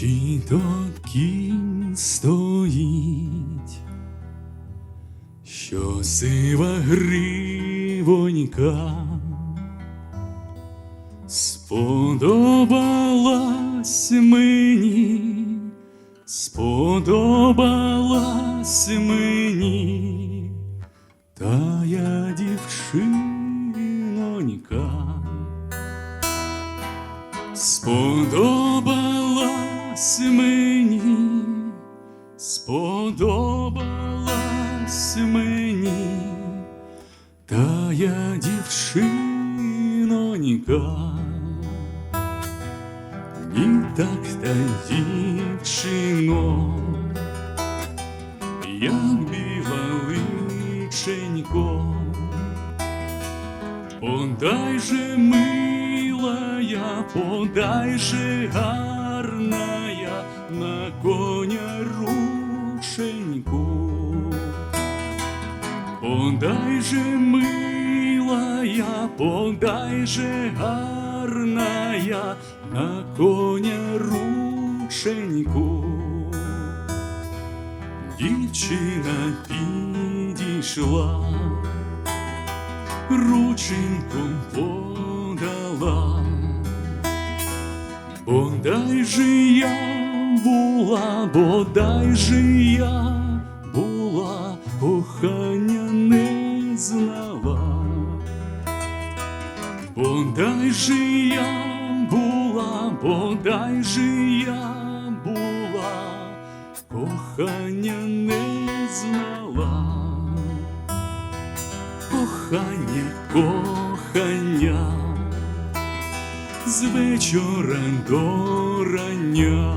Чи то кінь стоїть, що сива гривонька сподобалась мені, сподобалась мені, та я дівчинонька. Сподобалась мені, сподобалась мені, та я дівчинонька. Ні так та дівчино, як біла личенько. Подай же милая, подай же гарная на коня рученьку. Подай же милая, подай же гарная на коня рученьку. Дівчина підійшла рученьку подала, бодай же я була, бодай же я була, кохання не знала, бодай же я була, бодай же я була, кохання не знала. Кохання, кохання, з вечора до рання,